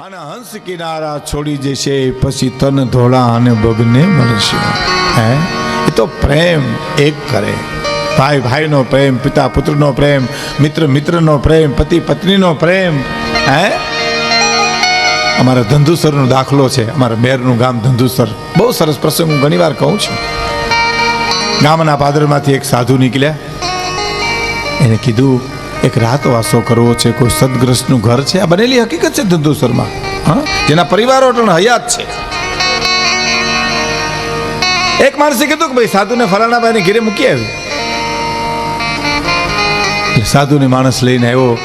અને હંસ કિનારા છોડી જશે, પછી તન ધોળા અને બગને મળશે. હે? એ તો પ્રેમ એક કરે. ભાઈ, ભાઈનો પ્રેમ, પિતા પુત્રનો પ્રેમ, મિત્ર મિત્રનો પ્રેમ, પતિ પત્નીનો પ્રેમ. હે? અમારા ધંધુસરનો દાખલો છે. અમારા મેરનું ગામ ધંધુસર. બહુ સરસ પ્રસંગ હું ઘણીવાર કહું છું. ગામના પાદરમાંથી એક સાધુ નીકળ્યા. એને કીધું એક રાતવાસો કરવો છે, કોઈ સદગ્રસ્તનું ઘર છે? આ બનેલી હકીકત છે ધંધુસરમાં. હા? જેના પરિવારો પણ હયાત છે. એક માણસે કીધું કે ભાઈ, સાધુને ફલાણાભાઈને ઘેરે મૂકી આવ્યું. સાધુને માણસ લઈને આવ્યો.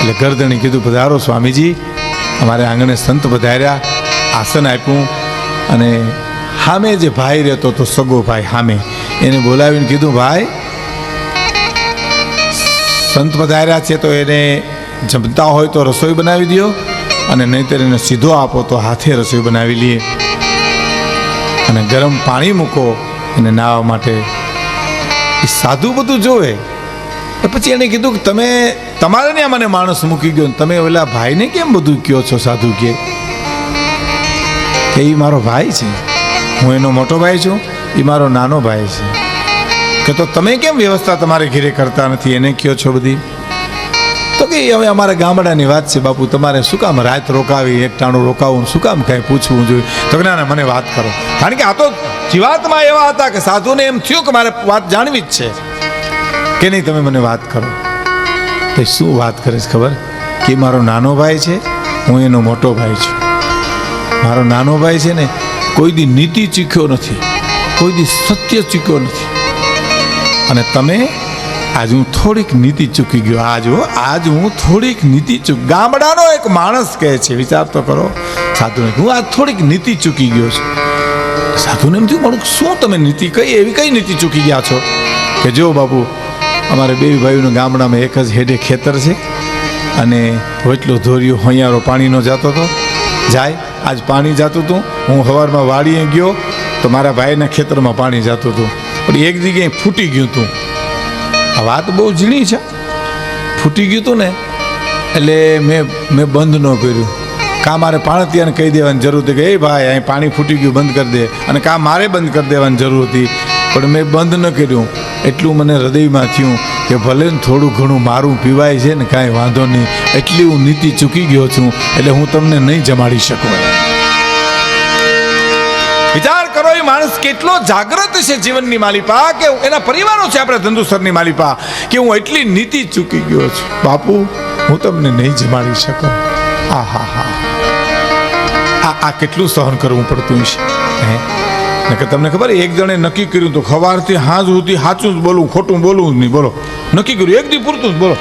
એટલે ગરદણી કીધું, પધારો સ્વામીજી. અમારે આંગણે સંત પધાર્યા, આસન આપ્યું અને સામે જે ભાઈ રહેતો હતો, સગો ભાઈ સામે એને બોલાવીને કીધું, ભાઈ સંત પધાર્યા છે તો એને જમતા હોય તો રસોઈ બનાવી દો અને નહીંતર એને સીધો આપો તો હાથે રસોઈ બનાવી લઈએ અને ગરમ પાણી મૂકો એને નાહવા માટે. એ સાધુ બધું જોવે. પછી એને કીધું કે તમે, તમારે ને મને માણસ મૂકી ગયો તમે ઓલા ભાઈને કેમ બધું કયો છો સાધુ કે? એ મારો ભાઈ છે. હું એનો મોટો ભાઈ છું એ મારો નાનો ભાઈ છે. કે તો તમે કેમ વ્યવસ્થા તમારે ઘેરે કરતા નથી? એને કયો છો બધી? તો કે હવે અમારા ગામડાની વાત છે, બાપુ, તમારે શું કામ રાત રોકાવી, એક ટાણું રોકાવું, શું કામ કાંઈ પૂછવું જોઈએ? તો કે ના ના, મને વાત કરો. કારણ કે આ તો જીવાતમાં એવા હતા કે સાધુને એમ થયું કે મારે વાત જાણવી જ છે. કે નહીં, તમે મને વાત કરો. તો શું વાત કરીશ ખબર? કે મારો નાનો ભાઈ છે, હું એનો મોટો ભાઈ છું. મારો નાનો ભાઈ છે ને, કોઈ દી નીતિ ચીખ્યો નથી. કોઈ દી સત્ય ચીખ્યો નથી. અને તમે આજ હું થોડીક નીતિ ચૂકી ગયો. આજ આજ હું થોડીક નીતિ ચૂક, ગામડાનો એક માણસ કહે છે, વિચાર તો કરો. સાધુને હું આજ થોડીક નીતિ ચૂકી ગયો છું. સાધુને એમ થયું, પણ શું તમે નીતિ કઈ, એવી કઈ નીતિ ચૂકી ગયા છો? કે જો બાપુ, અમારે બે ભાઈઓના ગામડામાં એક જ હેડે ખેતર છે અને એટલો ધોર્યો હોંયારો પાણીનો જતો હતો. જાય, આજ પાણી જતું હતું. હું સવારમાં વાડીએ ગયો તો મારા ભાઈના ખેતરમાં પાણી જતું હતું. પણ એક જગ્યાએ ફૂટી ગયું હતું આ વાત બહુ ઝીણી છે. ફૂટી ગયું હતું ને, એટલે મેં મેં બંધ ન કર્યું. કાં મારે પાણતિયાને કહી દેવાની જરૂર હતી કે, એ ભાઈ, અહીં પાણી ફૂટી ગયું, બંધ કરી દે. અને કાં મારે બંધ કરી દેવાની જરૂર હતી. પણ મેં બંધ ન કર્યું. એટલું મને હૃદયમાં થયું કે ભલે થોડું ઘણું મારું પીવાય છે ને, કાંઈ વાંધો નહીં. એટલી હું નીતિ ચૂકી ગયો છું, એટલે હું તમને નહીં જમાડી શકું. માણસ કેટલો જાગ્રત છે જીવનની માલિપા કે એના પરિવારો છે આપણે ધંધુસરની માલિપા કે હું એટલી નીતિ ચૂકી ગયો છું? બાપુ, હું તમને નહીં જમાડી શકું. આ, હા હા. આ આ કેટલું સહન કરવું પડતું છે હે? કે તમને ખબર, એક જણે નક્કી કર્યું તો ખવારથી હાજ સુધી સાચું જ બોલવું ખોટું બોલવું જ નહીં. બોલો. નક્કી કર્યું, એક દી પૂરતું જ બોલો.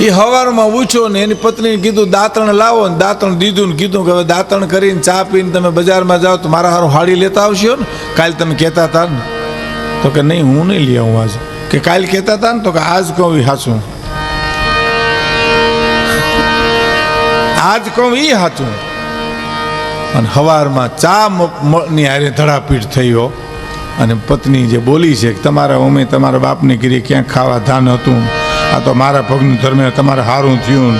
એ હવારમાં ઉછો ને એની પત્નીને કીધું, દાંતણ લાવો ને દાંતણ દીધું ને કીધું કે હવે દાંતણ કરીને ચા પીને તમે બજારમાં જાઓ તો મારા હારું હાડી લેતા આવશો ને? કાલ તમે કહેતા હતા ને. તો કે, નહીં, હું નહીં લઈ આવું આજે. કે, કાલ કહેતા હતા ને તો કે, આજ કહું સાચું આજ કહું એ સાચું અને હવારમાં ચા ની હારે ધડાપીટ થયો અને પત્ની જે બોલી છે તમારા અમે તમારા બાપને કીધી ક્યાંક ખાવા ધાન હતું. આ તો મારા પગનું ધર્મે તમારે સારું થયું.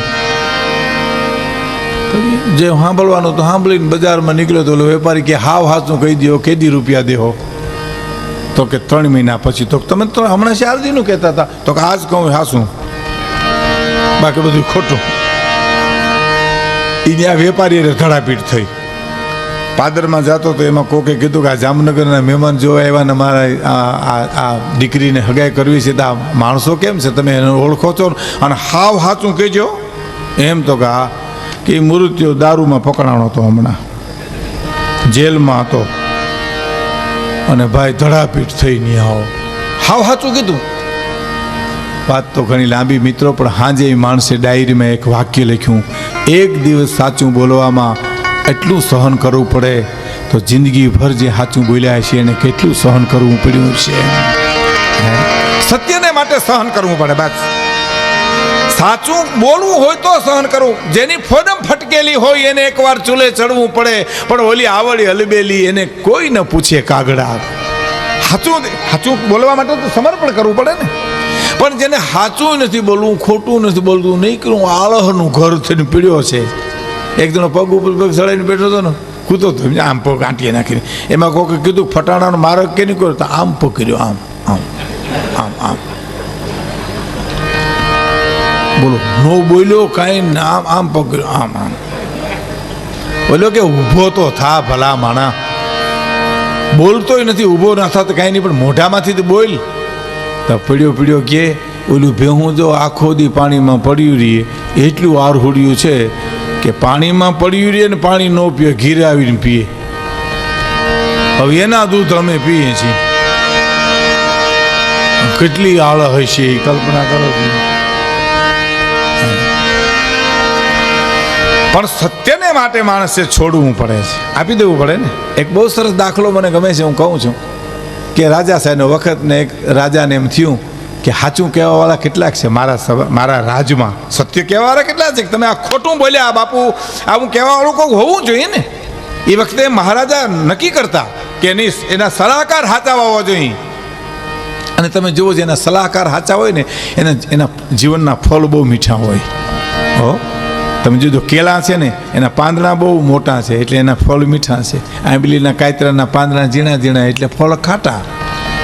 જે સાંભળવાનું તો સાંભળીને બજારમાં નીકળ્યો તો વેપારી કે હાવ હાથનું કહી દો કેદી રૂપિયા દેહો. તો કે ત્રણ મહિના પછી તો તમે તો હમણાં શારદીનું કહેતા હતા. તો કે આજ કહું હાસું બાકી બધું ખોટું. એ ત્યાં વેપારી ધડાપીટ થઈ. પાદરમાં જતો તો એમાં કોકે કીધું કે આ જામનગરના મહેમાન જોવા આવ્યા ને મારા આ દીકરીને હગાઈ કરવી છે તો આ માણસો કેમ છે? તમે એને ઓળખો છો અને હાવ સાચું કહેજો. એમ તો કે હા કે મૃત્યુ દારૂમાં પકડાણો હતો હમણાં. જેલમાં હતો. અને ભાઈ ધડાપીટ થઈ નહીં આવો હાવ સાચું કીધું. વાત તો ઘણી લાંબી મિત્રો, પણ હાજે માણસે ડાયરીમાં એક વાક્ય લખ્યું. એક દિવસ સાચું બોલવામાં એટલું સહન કરવું પડે તો જિંદગીભર જે સાચું બોલ્યા છે એને કેટલું સહન કરવું પડ્યું છે. સત્યને માટે સહન કરવું પડે, બસ. સાચું બોલવું હોય તો સહન કરવું. જેની ફોડમ ફટકેલી હોય એને એકવાર ચૂલે ચડવું પડે. પણ ઓલી આવડી હલબેલી એને કોઈ ન પૂછે કાગડા. સાચું સાચું બોલવા માટે તો સમર્પણ કરવું પડે ને. પણ જેને સાચું નથી બોલવું, ખોટું નથી બોલવું નહીં કરવું આળહનું ઘર થઈને પીડ્યો છે. એક પગ ઉપર પગ ચડાવીને બેઠો હતો ને, કૂતો હતો આમ પગ આંટીએ નાખીને. એમાં કોઈ કીધું, ફટાણાનો મારક કે નહીં કર્યો? આમ પગ કર્યો, આમ આમ આમ આમ. બોલો, નો બોલ્યો, કાંઈ આમ આમ પગ કર્યો, આમ આમ. બોલ્યો કે, ઊભો તો થા ભલા માણા. બોલતોય નથી, ઊભો ના થતો કાંઈ નહીં, પણ મોઢામાંથી તો બોલ. તો પીડ્યો પીડ્યો કે, ઓલું ભેહું જો આખો દી પાણીમાં પડ્યું રહીએ, એટલું આરહુડ્યું છે કે પાણીમાં પડ્યું રહે ને પાણી ન પીએ ઘીરે આવીને પીએ. હવે એના દૂધ અમે પીએ છીએ. કેટલી આળ હશે એ કલ્પના કરો. પણ સત્યને માટે માણસે છોડવું પડે છે. આપી દેવું પડે ને? એક બહુ સરસ દાખલો મને ગમે છે, હું કહું છું. કે રાજા સાહેબનો વખત ને એક રાજાને એમ થયું કે સાચું કહેવાવાળા કેટલાક છે મારા મારા રાજમાં. સત્ય કહેવાવાળા કેટલા છે તમે આ ખોટું બોલ્યા બાપુ, આવું કહેવાવાળું કોઈ હોવું જોઈએ ને? એ વખતે મહારાજા નક્કી કરતા કે એની એના સલાહકાર હાચા હોવા જોઈએ. અને તમે જુઓ જે એના સલાહકાર સાચા હોય ને, એના એના જીવનના ફળ બહુ મીઠા હોય. હો? તમે જોજો કેળા છે ને, એના પાંદડા બહુ મોટા છે, એટલે એના ફળ મીઠા છે. આંબલીના કાયતરાના પાંદડા ઝીણા ઝીણા એટલે ફળ ખાટા.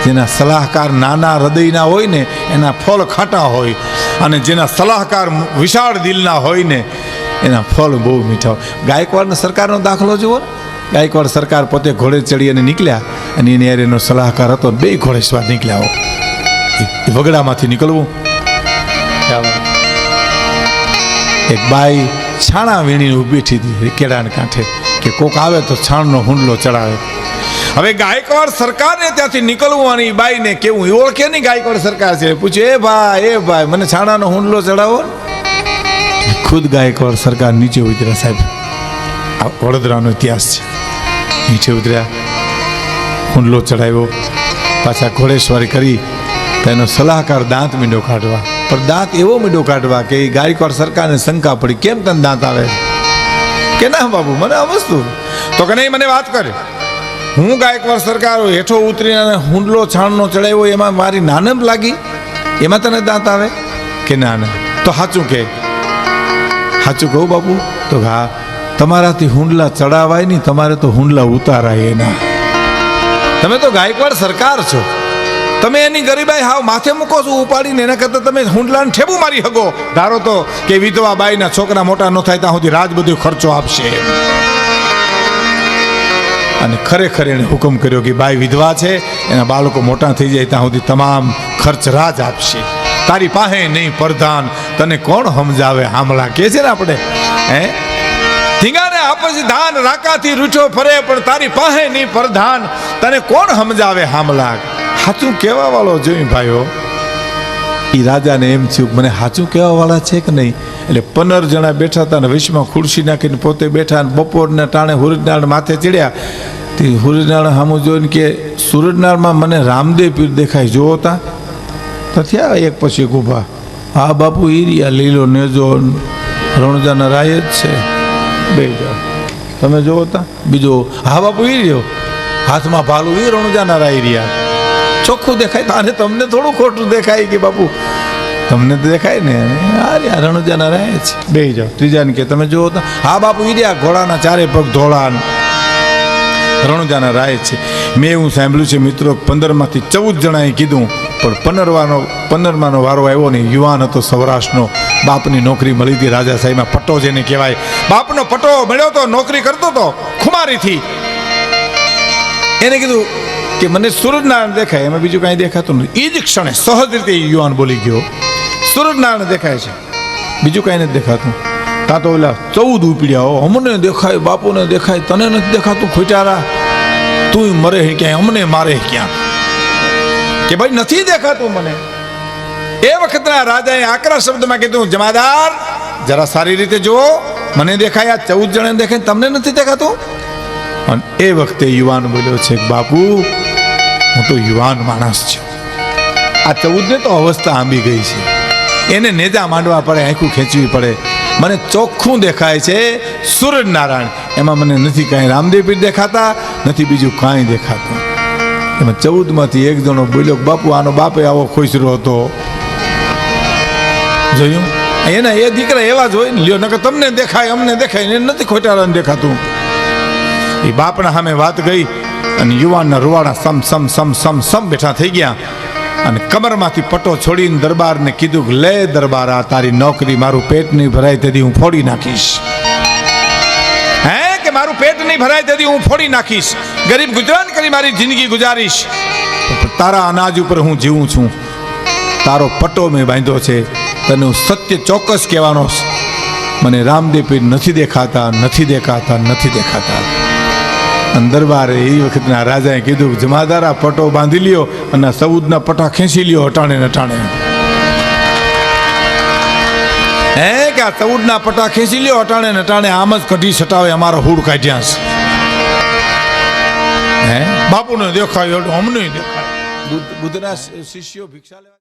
જેના સલાહકાર નાના હૃદયના હોય ને એના ફળ ખાટા હોય અને જેના સલાહકાર વિશાળ દિલના હોય ને એના ફળ બહુ મીઠા હોય ગાયકવાડના સરકારનો દાખલો જુઓ ગાયકવાડ સરકાર પોતે ઘોડે ચડી અને નીકળ્યા અને એની યાર એનો સલાહકાર હતો બે ઘોડે સ્વાદ નીકળ્યા એ- વગડામાંથી નીકળવું એક બાઈ છાણા વીણીને ઊભી હતી કેળાને કાંઠે કે કોક આવે તો છાણનો હુંડલો ચડાવે હવે ગાયકવાડ સરકારને ત્યાંથી નીકળવું અને બાઈને કેવું? એ ઓળખે નહીં ગાયકવાડ સરકાર છે? પૂછે, એ ભાઈ એ ભાઈ, મને છાણાનો હુંડલો ચડાવો ખુદ ગાયકવાડ સરકાર નીચે ઉતર્યા, સાહેબ. આ વડોદરાનો ઇતિહાસ છે. નીચે ઉતર્યા, હુંડલો ચડાવ્યો, પાછા ઘોડેશ્વરી કરી તેનો સલાહકાર દાંત મીંડો કાઢવા. પણ દાંત એવો મીંડો કાઢવા કે એ ગાયકવાડ સરકારને શંકા પડી, કેમ તને દાંત આવે? કે ના બાબુ મને આ વસ્તુ. તો કે નહીં, મને વાત કરે. હું ગાયકવાડ સરકાર હેઠો ઉતરીને અને હુંડલો છાણનો ચડાવ્યો એમાં મારી નાનમ લાગી? એમાં તને દાંત આવે? કે ના ના. તો સાચું કે. સાચું કહું બાપુ? તો હા, તમારાથી હુંડલા ચડાવાય નહીં, તમારે તો હુંડલા ઉતારાય એના. તમે તો ગાયકવાડ સરકાર છો. તમે એની ગરીબાઈ હાવ માથે મૂકો છો ઉપાડીને, એના કરતાં તમે હુંડલાને ઠેબુ મારી હગો. ધારો તો કે વિધવા બાઈના છોકરા મોટા ન થાય, ત્યાં સુધી રાજ બધો ખર્ચો આપશે. અને ખરેખર એણે હુકમ કર્યો કે બાઈ વિધવા છે, એના બાળકો મોટા થઈ જાય ત્યાં સુધી તમામ ખર્ચ રાજ આપશે. તારી પાસે નહીં પ્રધાન, તને કોણ સમજાવે? હામલા કે છે ને આપણે? હે? ધીંગાને આપસી ધાન રાકાથી રૂઠો ફરે, પણ તારી પાસે નહીં પ્રધાન, તને કોણ સમજાવે? હામલા સાચું કહેવા વાળો જોઈ ભાઈઓ એ રાજાને એમ થયું, મને સાચું કહેવાવાળા છે કે નહીં? એટલે પંદર જણા બેઠા હતા ને વિશ્વમાં ખુરશી નાખીને પોતે બેઠા અને બપોરના ટાણે હુરજનાળ માથે ચડ્યા. તે હુરજનાળ સામું જોઈને કે, સુરજનાળમાં મને રામદેવ પીર દેખાય, જોવો હતા તો થયા એક પછી ગુફા હા બાપુ રહ્યા, લીલો નેજો રણજાના રાય જ છે. બે જાઓ તમે જોવો તા. બીજો, હા બાપુ, ઈ રહ્યો. હાથમાં ભાલું એ રણજાના રાય રહ્યા. ચોખ્ખું દેખાય? તારે તમને થોડું ખોટું દેખાય કે બાપુ? તમને તો દેખાય ને. આ રણુજાના રણજાના રહે છે. બે જાઓ, ત્રીજાને કે તમે જુઓ તો. હા, બાપુ, ઈ રહ્યા, ઘોડાના ચારે પગ ધોળા રણુજાના રાય છે. મેં એવું સાંભળ્યું છે, મિત્રો, પંદરમાંથી ચૌદ જણાએ કીધું, પણ પંદરવાનો પંદરમાનો વારો આવ્યો ને યુવાન હતો સૌરાષ્ટ્રનો. બાપની નોકરી મળી હતી, રાજા સાહેબમાં પટ્ટો જેને કહેવાય. બાપનો પટ્ટો મળ્યો તો નોકરી કરતો તો ખુમારીથી. એને કીધું કે મને સૂરજનારાયણ દેખાય, એમાં બીજું કાંઈ દેખાતું નથી. એ જ ક્ષણે સહજ રીતે યુવાન બોલી ગયો. સૂરજનારાયણ દેખાય છે. બીજું કાંઈ નથી દેખાતું. કાં તો ઓલા ચૌદ ઉપડ્યા અમને દેખાય, બાપુને દેખાય, તને નથી દેખાતું, ખોટારા? તું મરે હે ક્યાંય, અમને મારે ક્યાં કે ભાઈ, નથી દેખાતું મને. એ વખતના રાજાએ આકરા શબ્દમાં કીધું, જમાદાર, જરા સારી રીતે જુઓ. મને દેખાય, આ ચૌદ જણાને દેખાય, તમને નથી દેખાતું? અને એ વખતે યુવાન બોલ્યો છે, બાપુ હું તો યુવાન માણસ છું. આ ચૌદને તો અવસ્થા આંબી ગઈ છે. એને નેજા માંડવા પડે, આંખું ખેંચવી પડે. મને ચોખ્ખું દેખાય છે સૂરજનારાયણ. એમાં મને નથી કાંઈ રામદેવ પીર દેખાતા, નથી બીજું કાંઈ દેખાતું. એમાં ચૌદમાંથી એક જણો બોલ્યો, બાપુ, આનો બાપે આવો ખુશરો હતો. જોયું? એના એ દીકરા એવા જ હોય ને, લ્યો, નકર તમને દેખાય, અમને દેખાય એને નથી ખોટારાને દેખાતું. એ બાપના સામે વાત ગઈ અને યુવાનના રૂવાડા સમ સમ સમ સમ સમ બેઠા થઈ ગયા. અને કમરમાંથી પટો છોડીને દરબારને કીધું કે, લે દરબાર, આ તારી નોકરી, મારું પેટ નહીં ભરાય, તેથી હું ફોડી નાખીશ. હે કે મારું પેટ નહીં ભરાય, તેથી હું ફોડી નાખીશ? ગરીબ ગુજરાન કરી મારી જિંદગી ગુજારીશ. તારા અનાજ ઉપર હું જીવું છું. તારો પટ્ટો મેં બાંધ્યો છે. તને હું સત્ય ચોક્કસ કહેવાનો. મને રામદેવ નથી દેખાતા નથી દેખાતા નથી દેખાતા. અને દરબારે એ વખતના રાજાએ કીધું જમાદાર પટો બાંધી લ્યો અને સૌદના પટા ખેંચી લ્યો અટાણે ને હે કે આ સૌદના પટા ખેંચી લ્યો અટાણે ને અટાણે, આમ જ કઢી સટાવે અમારો હુડ કાઢ્યા છે. હે? બાપુને દેખાયો, અમને દેખાય. બુદ્ધ- બુદ્ધના શિષ્યો ભિક્ષા લેવા